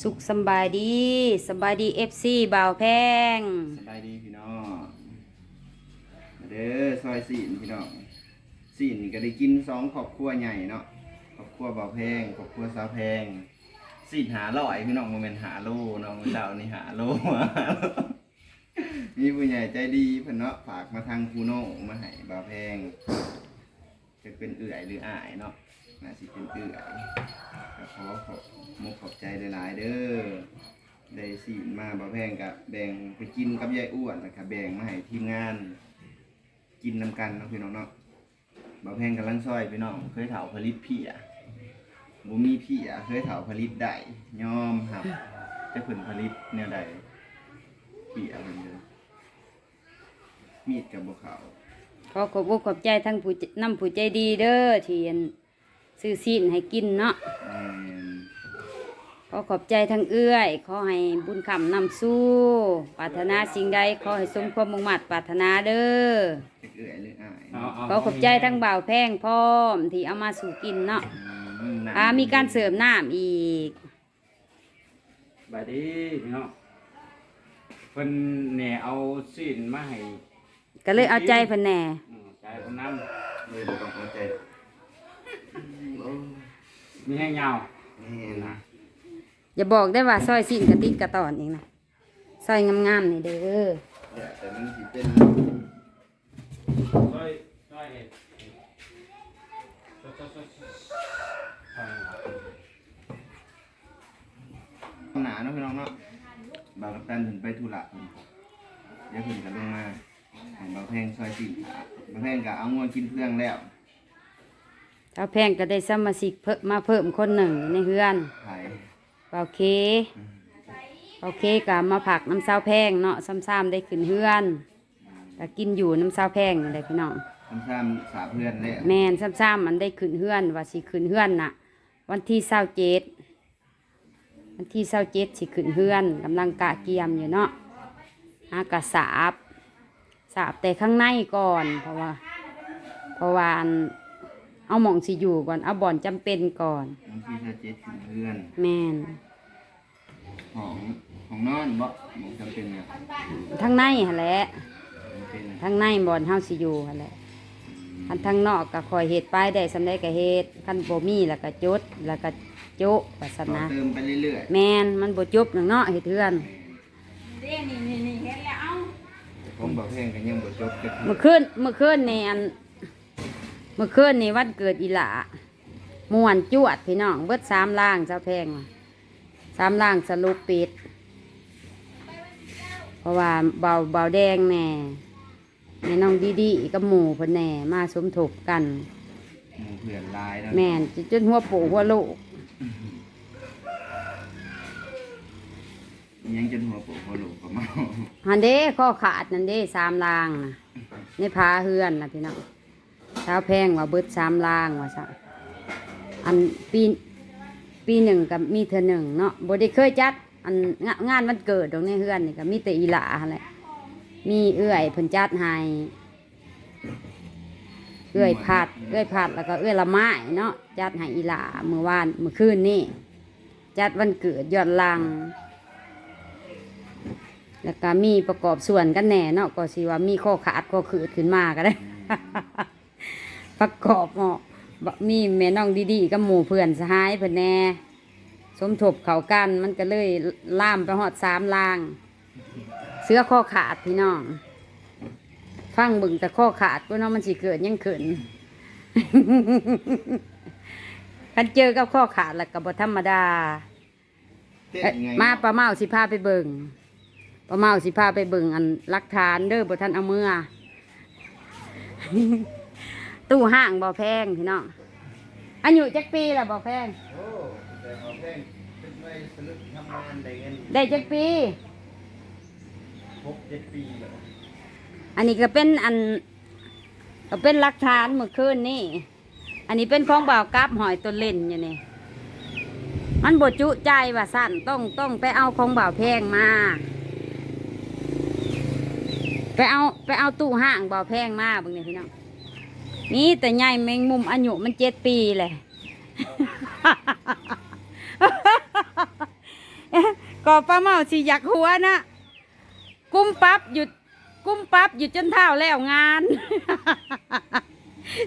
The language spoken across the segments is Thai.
สุขสำบายดีสำบายดีเอฟซีบ่าวแพงสบายดีพี่น้องมาเด้อซอยสีนพี่น้องสีนนี่ก็ได้กินสองครอบครัวใหญ่เนาะครอบครัวเบาแพงครอบครัวสาวแพงสีนหาร้อยพี่น้องโมเมนหาโลเนาะมื้อเช้านี่หาโลมีผู้ใหญ่ใจดีเพิ่นเนาะฝากมาทางคูโน่มาให้เบาแพงจะเป็นเอื่อยหรืออ้ายเนาะ น่าสิเป็นเอื่อยก็ขอขอบมุกขอบใจหลายๆเด้อได้สีมาบ่แพงกับแบ่งไปกินกับยายอ้วนนะครับแบ่งมาให้ทีมงาน กินนำกันเนาะพี่น้องเนาะบ่แพงกำลังซอยพี่น้องเคยเถาผลิตพี่อะบ่มีพี่อะเคยเถาผลิตได้ยอมครับแต่ผลผลิตแนวใดพี่อะมันเด้อมีดกับบ่เขาขอขอบอกขอบใจทั้งผู้นำผู้ใจดีเด้อที่อัน ซื้อซีนให้กินเนาะแม่นขอขอบใจทั้งเอื้อย ขอให้บุญคำนำสู้ปรารถนาสิ่งใดขอให้สมความมุ่งมั่นปรารถนาเด้อจะเอื่อยหรืออ้ายเอาเอาขอขอบใจทั้งบ่าวแพงพร้อมที่เอามาสู่กินเนาะอืมน่ะอ่ามีการเสริมน้ำอีกบายดีพี่น้องเพิ่นแหน่เอาซีนมาให้ก็เลยเอาใจเพิ่นแหน่อืมใจเพิ่นนำเลยบ่ต้องเอาใจโอ้ มีให้ยาวแม่นนะอย่าบอกได้ว่าซอยซีนกระติกกระตอนเองนะซอยงามๆนี่เด้อเดี๋ยวแต่มันสิเป็นซอยซอยเห็ดซอยซอยซอยซอยหนาเนาะพี่น้องเนาะบางกัปตันถึงไปธุระเพิ่นเดี๋ยวเพิ่นก็ลงมาให้บางแพงซอยสี่ขาบางแพงก็เอางวกินเพื่องแล้ว เจ้าแพงก็ได้สมาชิกเพิ่มมาเพิ่มคนหนึ่งในเฮือนไผ่โอเคโอเคก็มาผักน้ำเศร้าแพงเนาะซ้ำๆได้ขึ้นเฮือนก็กินอยู่น้ำเศร้าแพงอะไรพี่น้องซ้ำซ้ำสาเพื่อนแล้วแมนซ้ำๆมันได้ขึ้นเฮือน ว่าสิขึ้นเฮือนน่ะ วันที่เศร้าเจ็ดวันที่เศร้าเจ็ดสิขึ้นเฮือนกำลังกะเกียมอยู่เนาะหากระสาบสาบแต่ข้างในก่อน เพราะว่า เพราะว่าอัน เอาหมองสิอยู่ก่อน เอาบ่อนจำเป็นก่อน บางทีจะเจ็ดถึงเพื่อนแมนของของนอนบ่หมองจำเป็นเนี่ยทั้งในหั่นแหละจำเป็นทั้งในบ่อนเฮาสิอยู่หั่นแหละคันทั้งนอกก็คอยเฮ็ดไปได้สำได้ก็เฮ็ดคันบ่มีแล้วก็จดแล้วก็โจะว่าซั่นต่อนะ เติมไปเรื่อยแมนมันบ่จบหนังเนาะเฮ็ดเทือนๆแต่ผมบอกแพงก็ยังบ่จบก็คือเมื่อคืนเมื่อคืนนี่อัน เมื่อคืนนี่วันเกิดอีหลาม่วนจวดพี่น้องเบิดสามล่างเจ้าแพงว่ะสามล่างสรุปปิด เพราะว่าเบาเบาแดงแน่แม่น้องดีดีๆกับหมู่เพิ่นแน่มาสมทบกันหมู่เพื่อนหลายแล้วแม่นจนจนหัวโปูหัวโลกยังจนหัวโปกหัวโหลกก็เมาหันเด้ข้อขาดนั่นเด้สามล่างนะในพาเฮือนนะพี่น้อง เช้าแพงว่าเบิดสามล่างว่าซะอันปีปีหนึ่งกับมีเธอหนึ่งเนาะบ่ได้เคยจัด อันงงานวันเกิดตรงในเฮือนนี่ก็มีแต่อีหลาหั่นแหละมีเอื้อยเพิ่นจัดให้เอื้อยผัดเอื้อยผัดแล้วก็เอื้อยละไม้เนาะจัดให้อีหลาเมื่อวานเมื่อคืนนี่จัดวันเกิดยอดลัง แล้วก็มีประกอบส่วนกันแน่เนาะก็สิว่ามีข้อขาดข้อขืดขึ้นมาก็ได้ ประกอบเนาะบะมีแม่น้องดีๆกับหมู่เพื่อนสหายเพิ่นแหน่สมทบเขากันมันก็เลยล่ามไปหอดสามลาง เสื้อข้อขาดพี่น้อง ฟังเบึงแต่ข้อขาดก็เนาะมันสิเกิดยังเขินคันเจอกับข้อขาดแล้วก็บ่ธรรมดาเต้นเอ้ยไงมาปลาเมาสิพาไปเบิงปลาเมาสิพาไปเบิงอันหลักฐานเด้อบ่ทันเอาเมื่อ ตู้ห้างบ่แพงพี่น้องอายุจักปีละบ่แพง โอ้แต่เอาแพงเป็นไว้สลึกทำงานได้เงินได้จักปี หกเจ็ดปีแล้วอันนี้ก็เป็นอัน ก็เป็นหลักฐานเมื่อคืนนี่ อันนี้เป็นของบ่าวกับหอยตัวเล่นอยู่นี่ มันบดจุใจว่าสั้นต้องต้องไปเอาของบ่าวแพงมา ไปเอาไปเอาตู้ห้างบ่าวแพงมาเบิ่งนี่พี่น้อง นี่แต่ใหญ่แมงมุมอายุมันเจ็ดปีเลย ก็ป้าเมาสิอยากหัวนะ กุ้มปั๊บหยุด กุ้มปั๊บหยุดจนเท่าแล้วงาน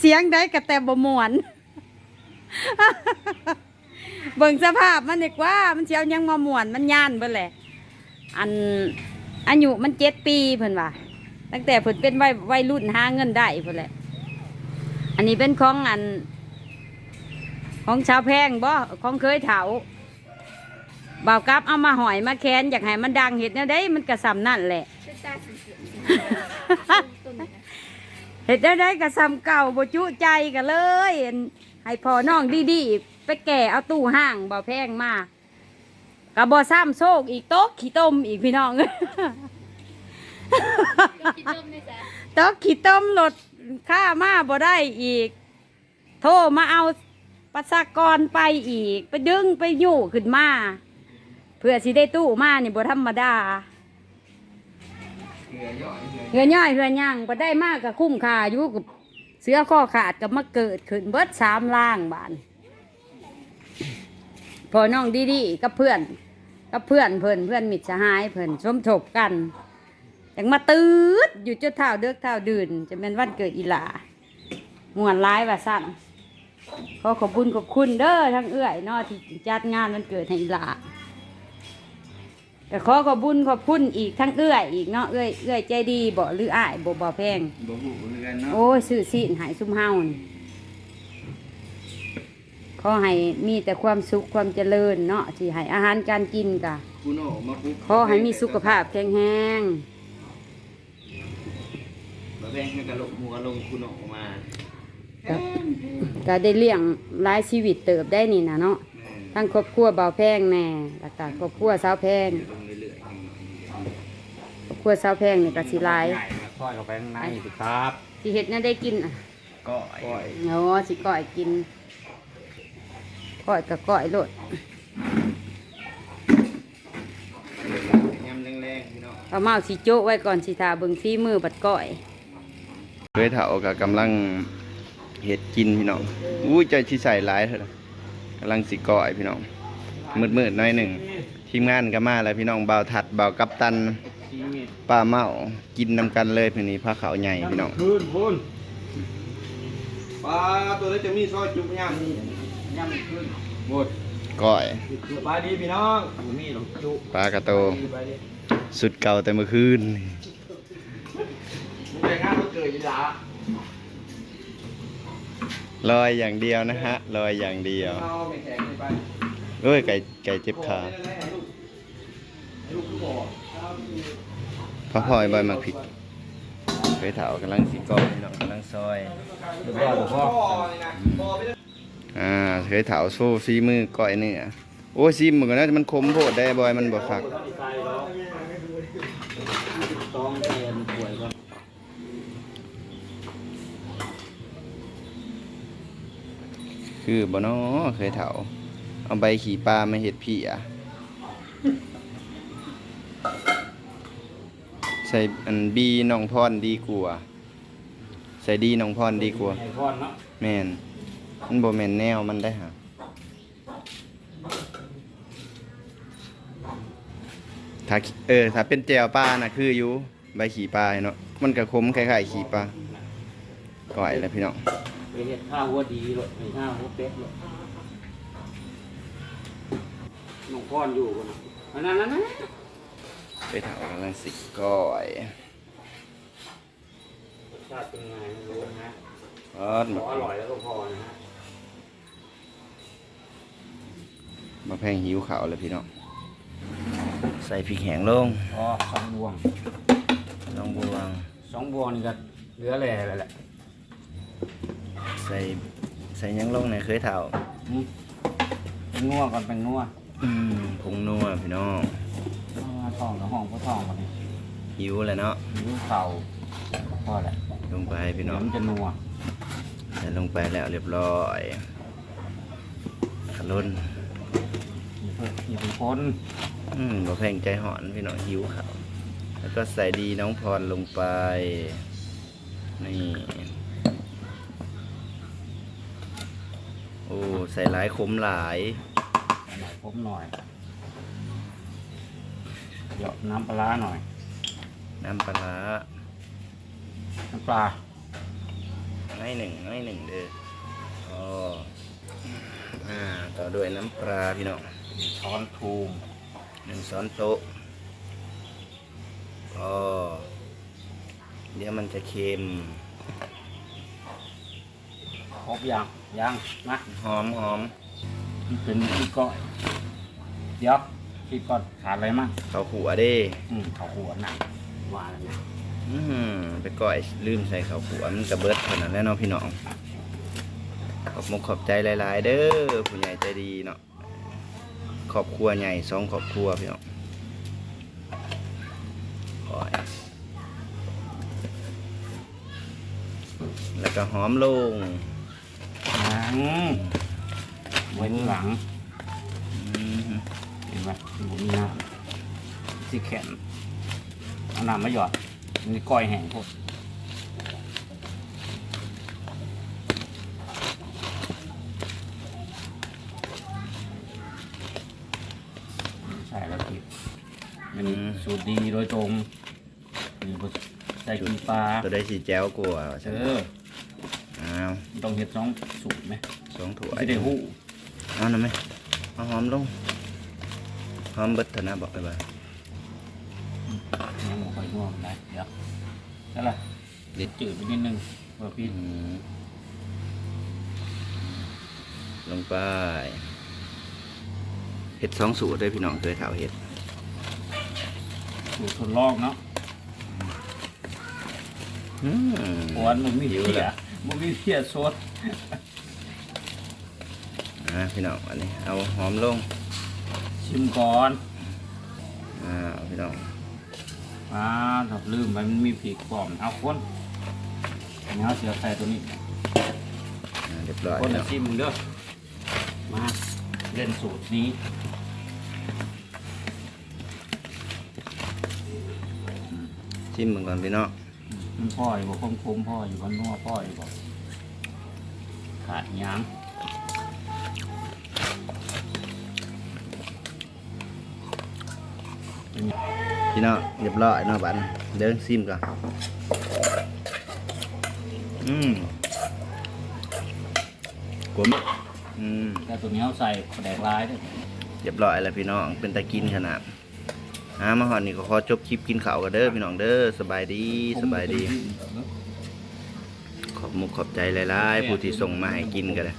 เสียงได้กระแต่บ่มวนเบิ่งสภาพมันดีกว่ามันเสียวยังมาม่วนมันย่านเบิ่แหละอันอายุมันเจ็ดปีเพิ่นว่าตั้งแต่เพิ่นเป็นวัยวัยรุ่นหาเงินได้เพิ่นแหละ อันนี้เป็นของอัน ของชาวแพงบ่ของเคยเถาบ่าวกับเอามาหอยมาแคนอยากให้มันดังเห็ดแนวได้มันกระซำนั่นแหละเป็นตาสีเสียงตัวนี้นะเห็ดแนวได้กระซำเก่าบ่จุใจกันเลยอั่นให้พอน้องดีๆไปแก่เอาตู้ห้างบ่าวแพงมากระบ่ซ้ำโซกอีกโต๊ะขี้ต้มอีกพี่น้องก็คิดเริ่มได้จ้ะโต๊ะขี้ต้มลด ค่ามาบ่ได้อีก โทรมาเอาประชากรไปอีก ไปดึงไปยู่ขึ้นมาเพื่อสิได้ตู้มานี่บ่ธรรมดาเหือย่อยเหือย่างบ่ได้มากกับคุ้มค่าอยู่กับเสื้อข้อขาดกับมาเกิดขึ้นเบิดสามล่างบานพอน้องดีๆกับเพื่อนกับเพื่อนเพิ่นเพื่อนมิตรสหายเพิ่นสมทบกัน อย่างมาตืดอยู่จนเท่าเดือกเท่าดื่น จะเป็นวันเกิดอีหลาม่วนร้ายว่าสั่นขอขอบคุณขอบคุณเด้อทั้งเอื้อยเนาะที่จัดงานวันเกิดให้อีหลาก็ขอขอบคุญขอบคุณอีกทั้งเอื้อยอีกเนาะเอื้อยเอื้อยใจดีบ่หรืออ้ายบ่บ่แพงบ่หูเรือนเนาะโอ้ยซื้อซีนใหายซุ่มเฮานี่ขอให้มีแต่ความสุขความเจริญเนาะที่ให้อาหารการกินกะคูโน่มาปุ๊บขอให้มีสุขภาพแข็งแรงบ่แพ งให้กระโหลกหัวลงคูโน่มาก็ก็ได้เลี้ยงหลายชีวิตเติบได้นี่นะเนาะแม่ทั้งครอบครัวเบาแพงแน่แล้วก็ครอบครัวสาวแพงลงเรื่อยๆข้างหน่อยครอบครัวสาวแพงนี่ก็สิหลายง่ายมาซอยเข้าไปข้างในสิครับสิเฮ็ดน่าได้กินอะก้อยก้อยโอ้สิก้อยกินก้อยกับก้อยโลดยำแรงๆพี่น้องเอาเมาสิโจ้ไว้ก่อนสิทาเบิ่งฝีมือบัดก้อย เคยเถากับกำลังเห็ดกินพี่น้องอู้ใจที่ใส่หลายเถอะกำลังสิก้อยพี่น้องมืดๆหน้อยหนึ่งทีมงานก็มาแล้วพี่น้องเบาวถัดเบาวกัปตันชีมิตป้าเมากินนำกันเลยพี่นี้ผ้าขาวใหญ่พี่น้องคืนพูนปลาตัวนี้จะมีซอยจุกย่างนี่ย่ำขึ้นหมดก้อยสบายดีพี่น้องบ่มีหรอกจุปลากระโตสบายดีสุดเก่าแต่เมื่อคืน มึงไปงานวันเกิดยีหลาลอยอย่างเดียวนะฮะลอยอย่างเดียวเอาไม่แข็งไปเอ้ยไก่ไก่เจ็บขาให้ลูกให้ลูกบอกพ่อพ่อยบอยมักผิดเคยเถากำลังสิก้อยพี่น้องกำลังซอยเรียบร้อยบ่พ่อพ่อนี่นะพ่อไม่ได้อ่าเคยเถาสู้ซีมือก้อยเนื้อโอ้ยซีมือกันนะมันคมโพดได้บอยมันบ่คักใส่หรอกต้องเรียนป่วยก่อน คือบ่น้อเคยเถาเอาใบขี่ปลามาเห็ดพี่อะใส่อันบีน้องพรดีกว่าใส่ดีน้องพรดีกว่าไอ้พรเนาะแม่นมันบ่แม่นแนวมันได้ฮะถ้าเออถ้าเป็นแจวปลาน่ะคืออยู่ใบขี่ปลาเนาะมันก็คมคล้ายๆขี่ปลาก่อยแล้วพี่น้องไป เฮ็ดข้าวหัวดีเลยไปข้าวหัวเป็ดเลยน้องพรอยู่กันนะอันนั้นนั่นนั่นไปถามกำลังสิก้อยรสชาติเป็นไงไม่รู้นะอ๋อบอกอร่อยแล้วก็พอนะฮะมาแพงหิวขาวเลยพี่น้องใส่พริกแห้งลงอ๋อสองบวงน้องบวงสองบวงนี่ก็เหลือแหล่แล้วแหละ ใส่ใส่หยังลงเนี่ยเคยเถาอืมเป็นนัวก่อนเป็นนัวอืมผงนัวพี่น้องเอาทองกับห้องก็ทองก่อนนี่หิวเลยเนาะดูเข่าพอแหละลงไปพี่น้องเดี๋ยวมันจะนัวใส่ลงไปแล้วเรียบร้อยขลุ่นอย่าเพิ่งอย่าเพิ่งคนอืมมาแพงใจหอนพี่น้องหิวขาวแล้วก็ใส่ดีน้องพรลงไปนี่ โอ้ใส่หลายขมหลาย หน่อยผมหน่อยเดี๋ยวน้ำปลาร้าหน่อย น้ำปลาร้าน้ำปลาน้อยหนึ่งน้อยหนึ่งเด้ออ๋ออ่าต่อด้วยน้ำปลาพี่น้องช้อนทูมหนึ่งช้อนโต๊ะอ๋อเดี๋ยวมันจะเค็มครบยัง ยังนะหอมหอมมันเป็นพี่ก้อยเดี๋ยวพี่ก้อยขาดอะไรมั่งข้าวขัวเด้อืมข้าวหัวหนักว่าแล้วนะอืมไปก่อยลืมใส่ข้าวขัวมันกระเบิดขนาดนั้นเนาะพี่น้องขอบมุกขอบใจหลาย ๆ เด้อผู้ใหญ่ใจดีเนาะครอบครัวใหญ่สองครอบครัวพี่น้องก่อยแล้วก็หอมลง ยังไว้ที่หลังอืมเห็นไหมผมมีน้ำที่แขนเอาน้ำมาหยอดนี่ก้อยแห้งพวกใช่แล้วพี่มันสูตรดีโดยตรงนี่บ่ใส่กีปลา ตัวได้สีแจ้วกลัวาเอใช่ไหมออ้าวต้องเห็ดสองสูตรไหมสองถ้วยไม่ได้หู้เอาหน่อยไหมเอาหอมลงหอมเบิดเถอะนะบอกไปบ่ายังไม่ค่อยง่วงได้เดี๋ยวนั่นแหละเด็ดจืดไปนิดนึงเพื่อพี่อืมลงไปเห็ดสองสูตรด้วยพี่น้องตัวเถาเห็ดสูตรทดลองเนาะอืมเพราะว่ามันมีหิวเพีแล้ย วมันมีเพียสดอ่าพี่น้องอันนี้เอาหอมลงชิมก่อนอ่าพี่น้องอ่าถ้าลืมไปมันมีผีกล่อมเอาคนอันนี้เอาเสียใส่ตัวนี้อ่าเรียบร้อยคนแล้ละวชิมมึงเด้อมาเล่นสูตรนี้ชิมมึงก่อนพี่น้อง มันพ่ออยู่บ่คมคมๆพ่ออยู่บ้านนัวพ่ออยู่บ่ขาดหยังพี่น้องเรียบร้อยเนาะบัดเดินซิมก่อนอืมกลมอืมแต่ตัวนี้เอาใส่แดกลายเด้วยเรียบร้อยแล้วพี่น้องเป็นตะกินขนาด อ่ามาหอดนี่ก็ขอจบคลิปกินข้าวกันเด้อพี่น้องเด้อสบายดีสบายดี ขอบมุกขอบใจหลายๆผู้ที่ส่งมาให้กินกันเลย